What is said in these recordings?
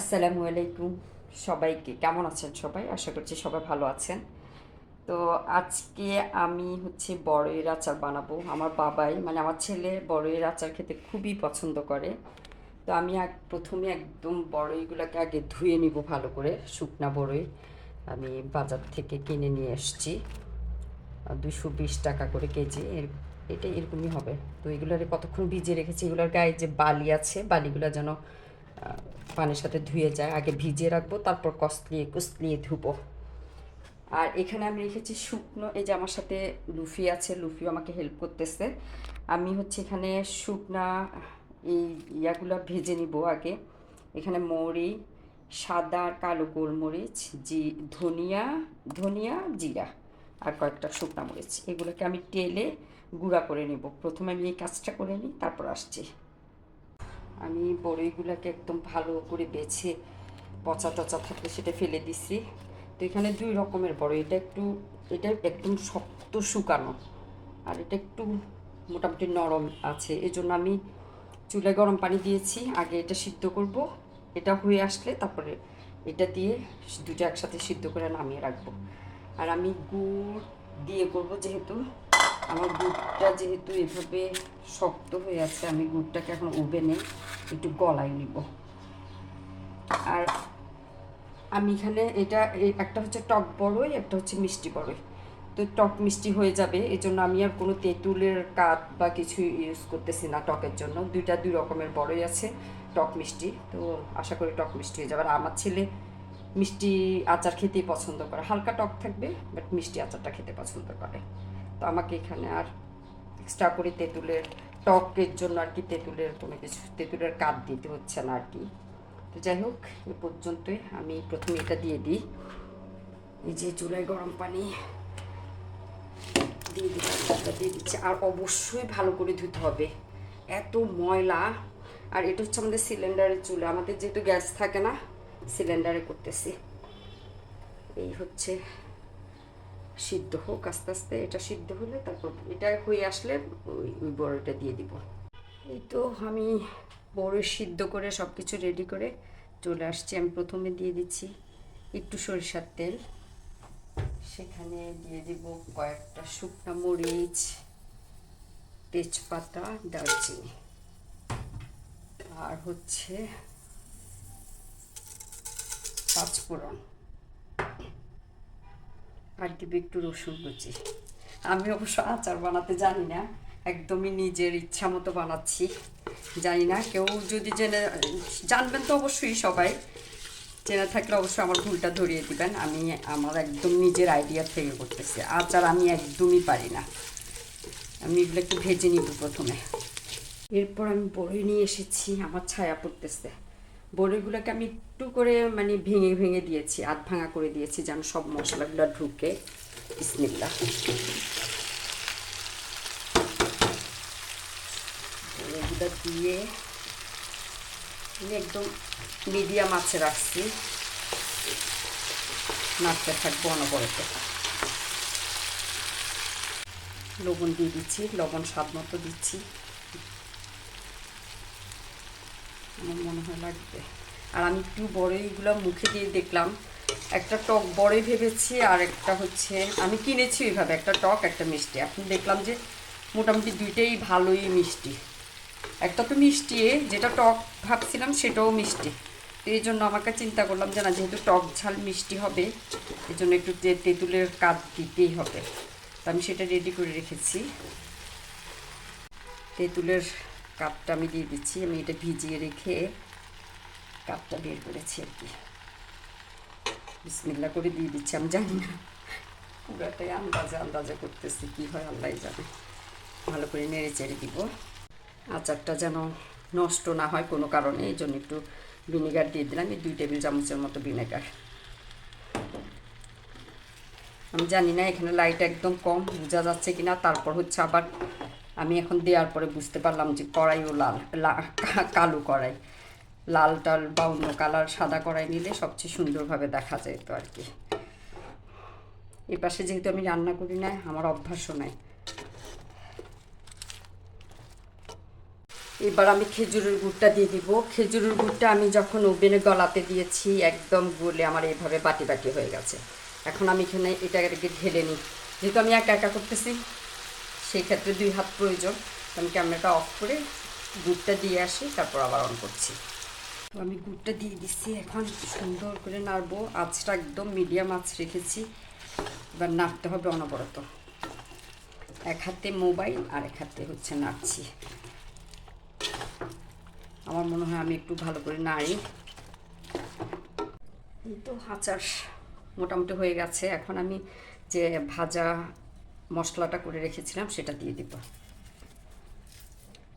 আসসালামু আলাইকুম সবাইকে। কেমন আছেন সবাই? আশা করছি সবাই ভালো আছেন। তো আজকে আমি হচ্ছে বড়ের আচার বানাবো। আমার বাবাই মানে আমার ছেলে বড়ের আচার খেতে খুবই পছন্দ করে। তো আমি এক প্রথমে একদম বড়ইগুলোকে আগে ধুয়ে নিব ভালো করে। শুকনা বড়ই আমি বাজার থেকে কিনে নিয়ে এসেছি। দুশো বিশ টাকা করে কেজি। এর, এটা এরকমই হবে। তো এগুলোর কতক্ষণ ভিজিয়ে রেখেছি? এগুলোর গায়ে যে বালি আছে, বালিগুলো যেন পানির সাথে ধুয়ে যায়, আগে ভিজিয়ে রাখব, তারপর কসলিয়ে কুসলিয়ে ধুবো। আর এখানে আমি রেখেছি শুকনো, এই যে আমার সাথে লুফি আছে, লুফিও আমাকে হেল্প করতেছে। আমি হচ্ছে এখানে শুকনা এই ইয়াগুলো ভেজে নিব আগে। এখানে মৌরি, সাদা কালো গোলমরিচ, জি, ধনিয়া ধনিয়া, জিরা, আর কয়েকটা শুকনা মরিচ। এগুলোকে আমি তেলে গুঁড়া করে নিব। প্রথমে আমি এই কাজটা করে নিই, তারপর আসছি। আমি বড়ইগুলোকে একদম ভালো করে বেছে পচা টচা থাকলে সেটা ফেলে দিছি। তো এখানে দুই রকমের বড় এটা একটু, এটা একদম শক্ত শুকানো আর এটা একটু মোটামুটি নরম আছে। এজন্য আমি চুলায় গরম পানি দিয়েছি, আগে এটা সিদ্ধ করব। এটা হয়ে আসলে তারপরে এটা দিয়ে দুটো একসাথে সিদ্ধ করে নামিয়ে রাখব। আর আমি গুড় দিয়ে করব যেহেতু, আমার গুড়টা যেহেতু এভাবে শক্ত হয়ে আছে, আমি গুড়টাকে এখন ওভেনে একটু গলায় নিব। আর আমি এখানে এটা একটা হচ্ছে টক বড়ই একটা হচ্ছে মিষ্টি বড়ই তো টক মিষ্টি হয়ে যাবে এই জন্য আমি আর কোনো তেঁতুলের কাঠ বা কিছু ইউজ করতেছি না টকের জন্য। দুইটা, দুই রকমের বড়ই আছে, টক মিষ্টি। তো আশা করি টক মিষ্টি হয়ে যাবে। আর আমার ছেলে মিষ্টি আচার খেতেই পছন্দ করে। হালকা টক থাকবে বাট মিষ্টি আচারটা খেতে পছন্দ করে। তো আমাকে এখানে আর এক্সট্রা করে তেঁতুলের টকের জন্য আর কি তেঁতুলের কোনো কিছু, তেঁতুলের কাপ দিতে হচ্ছে না আর কি। তো যাই হোক, এ পর্যন্তই আমি প্রথমে এটা দিয়ে দিই। এই যে চুলায় গরম পানি দিয়ে দিলাম দিয়ে দিচ্ছি। আর অবশ্যই ভালো করে ধুতে হবে। এত ময়লা, আর এটা হচ্ছে আমাদের সিলিন্ডারের চুলা। আমাদের যেহেতু গ্যাস থাকে না, সিলিন্ডারে করতেছি। এই হচ্ছে সিদ্ধ হোক, আস্তে আস্তে এটা সিদ্ধ হলে তারপর এটা হয়ে আসলে ওই ওই বড়টা দিয়ে দিব। এই তো আমি বড় সিদ্ধ করে সব কিছু রেডি করে চলে আসছি। আমি প্রথমে দিয়ে দিচ্ছি একটু সরিষার তেল। সেখানে দিয়ে দিব কয়েকটা শুকনা মরিচ, তেজপাতা, দারচিনি। আর হচ্ছে পাঁচফোড়ন। আর দিব একটু রসুন কুচি। আমি অবশ্য আচার বানাতে জানি না, একদমই নিজের ইচ্ছা মতো বানাচ্ছি, জানি না। কেউ যদি জেনে, জানবেন তো অবশ্যই সবাই। জেনে থাকলে অবশ্যই আমার ভুলটা ধরিয়ে দিবেন। আমি আমার একদম নিজের আইডিয়া থেকে করতেছি। আচার আমি একদমই পারি না। আমি এগুলো একটু ভেজে নিব প্রথমে। এরপর আমি বড়ি নিয়ে এসেছি, আমার ছায়া পড়তেছে। বড়িগুলোকে আমি একটু করে মানে ভেঙে ভেঙে দিয়েছি, আধ ভাঙা করে দিয়েছি, যেন সব মশলাগুলো ঢুকে। বিসমিল্লা দিয়ে আমি একদম মিডিয়াম আছে রাখছি। নাড়তে থাকব অনবরত। লবণ দিয়ে দিচ্ছি, লবণ স্বাদ মতো দিচ্ছি। আমার মনে হয় লাগবে। আর আমি একটু বড়ইগুলো মুখে দিয়ে দেখলাম। একটা টক বড়ই ভেবেছি, আর একটা হচ্ছে, আমি কিনেছি ওইভাবে, একটা টক, একটা মিষ্টি। এখন দেখলাম যে মোটামুটি দুইটাই ভালোই মিষ্টি। একটা তো মিষ্টি, যেটা টক ভাবছিলাম সেটাও মিষ্টি। এই জন্য আমাকে চিন্তা করলাম যে না, যেহেতু টক ঝাল মিষ্টি হবে, এই জন্য একটু তেঁতুলের কাঠ দিতেই হবে। তো আমি সেটা রেডি করে রেখেছি। তেঁতুলের কাপটা আমি দিয়ে দিচ্ছি, আমি এটা ভিজিয়ে রেখে কাপটা বের করেছি আর কি। বিসমিল্লা করে দিয়ে দিচ্ছি, আমি জানি না। পুরাটাই আন্দাজে আন্দাজে করতেছি, কী হয় আল্লাহ জানে। ভালো করে নেড়ে চেড়ে দিব। আচারটা যেন নষ্ট না হয় কোনো কারণে, এই জন্য একটু ভিনেগার দিয়ে দিলাম, এই দুই টেবিল চামচের মতো ভিনেগার। আমি জানি না, এখানে লাইট একদম কম, বোঝা যাচ্ছে কিনা, তারপর হচ্ছে আবার আমি এখন দেওয়ার পরে বুঝতে পারলাম যে কড়াইও লাল কালো কড়াই। লাল টাল বা অন্য কালার সাদা কড়াই নিলে সবচেয়ে সুন্দরভাবে দেখা যেত আর কি। এ পাশে যেহেতু আমি রান্না করি না, আমার অভ্যাসও নাই। এবার আমি খেজুরের গুড়টা দিয়ে দিব। খেজুরের গুড়টা আমি যখন ওভেনে গলাতে দিয়েছি, একদম গলে আমার এইভাবে বাটি বাটি হয়ে গেছে। এখন আমি এখানে এটাকে ঢেলে নিই। যেহেতু আমি একা একা করতেছি সেই ক্ষেত্রে দুই হাত প্রয়োজন। আমি ক্যামেরাটা অফ করে গুড়টা দিয়ে আসি, তারপর আবার অন করছি। তো আমি গুড়টা দিয়ে দিচ্ছি এখন, সুন্দর করে নাড়বো। আঁচটা একদম মিডিয়াম আঁচ রেখেছি। এবার নাড়তে হবে অনবরত। এক হাতে মোবাইল আর এক হাতে হচ্ছে নাড়ছি। আমার মনে হয় আমি একটু ভালো করে নাড়ি। তো আচার মোটামুটি হয়ে গেছে। এখন আমি যে ভাজা মশলাটা করে রেখেছিলাম, সেটা দিয়ে দিব।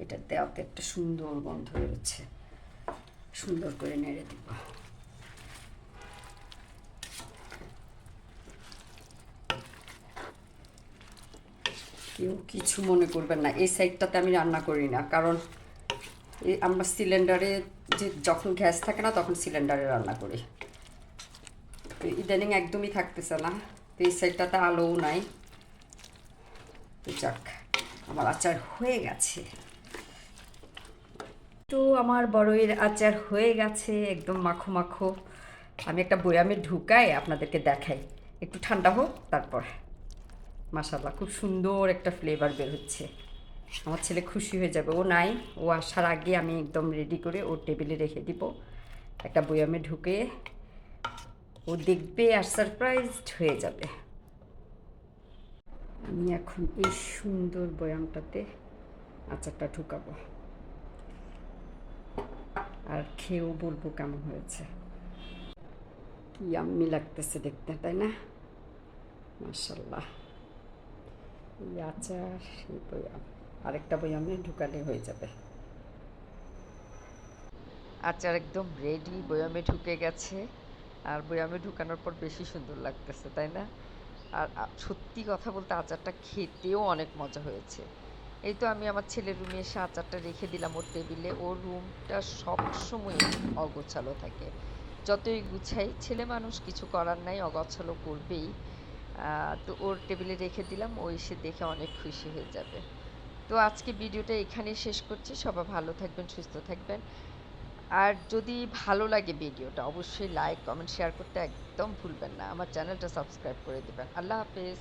এটা দেওয়াতে একটা সুন্দর গন্ধ বেরোচ্ছে। সুন্দর করে নেড়ে দিব। কেউ কিছু মনে করবেন না, এই সাইডটাতে আমি রান্না করি না, কারণ এই আমরা সিলিন্ডারে যে যখন গ্যাস থাকে না, তখন সিলিন্ডারে রান্না করি। তো ইদানিং একদমই থাকতেছে না, তো এই সাইডটাতে আলোও নাই। তো যাক, আমার আচার হয়ে গেছে। তো আমার বড়ইয়ের আচার হয়ে গেছে, একদম মাখো মাখো। আমি একটা বয়ামে ঢুকাই, আপনাদেরকে দেখাই। একটু ঠান্ডা হোক, তারপর। মাসাল্লাহ খুব সুন্দর একটা ফ্লেভার বের হচ্ছে। আমার ছেলে খুশি হয়ে যাবে। ও নাই, ও আসার আগে আমি একদম রেডি করে ওর টেবিলে রেখে দিব। একটা বয়ামে ঢুকে ও দেখবে আর সারপ্রাইজড হয়ে যাবে। আমি এখন এই সুন্দর বয়ামটাতে আচারটা ঢুকাবো। আর খেয়েও বলব কেমন হয়েছে। কি আম্মি লাগতেছে দেখতে, তাই না? মার্শাল্লাহ এই আচার, এই বয়াম, আরেকটা বয়ামে ঢুকালে হয়ে যাবে। আচার একদম রেডি বয়ামে ঢুকে গেছে। আর বয়ামে ঢুকানোর পর বেশি সুন্দর লাগতেছে, তাই না? আর সত্যি কথা বলতে আচারটা খেতেও অনেক মজা হয়েছে। এই তো আমি আমার ছেলের রুমে এসে আচারটা রেখে দিলাম ওর টেবিলে। ওর রুমটা সবসময় অগোছালো থাকে। যতই গুছাই, ছেলে মানুষ কিছু করার নাই, অগোছালো করবেই। তো ওর টেবিলে রেখে দিলাম, ও এসে দেখে অনেক খুশি হয়ে যাবে। তো আজকে ভিডিওটা এখানেই শেষ করছি। সবাই ভালো থাকবেন, সুস্থ থাকবেন। আর যদি ভালো লাগে ভিডিওটা, অবশ্যই লাইক কমেন্ট শেয়ার করতে একদম ভুলবেন না। আমার চ্যানেলটা সাবস্ক্রাইব করে দেবেন। আল্লাহ হাফেজ।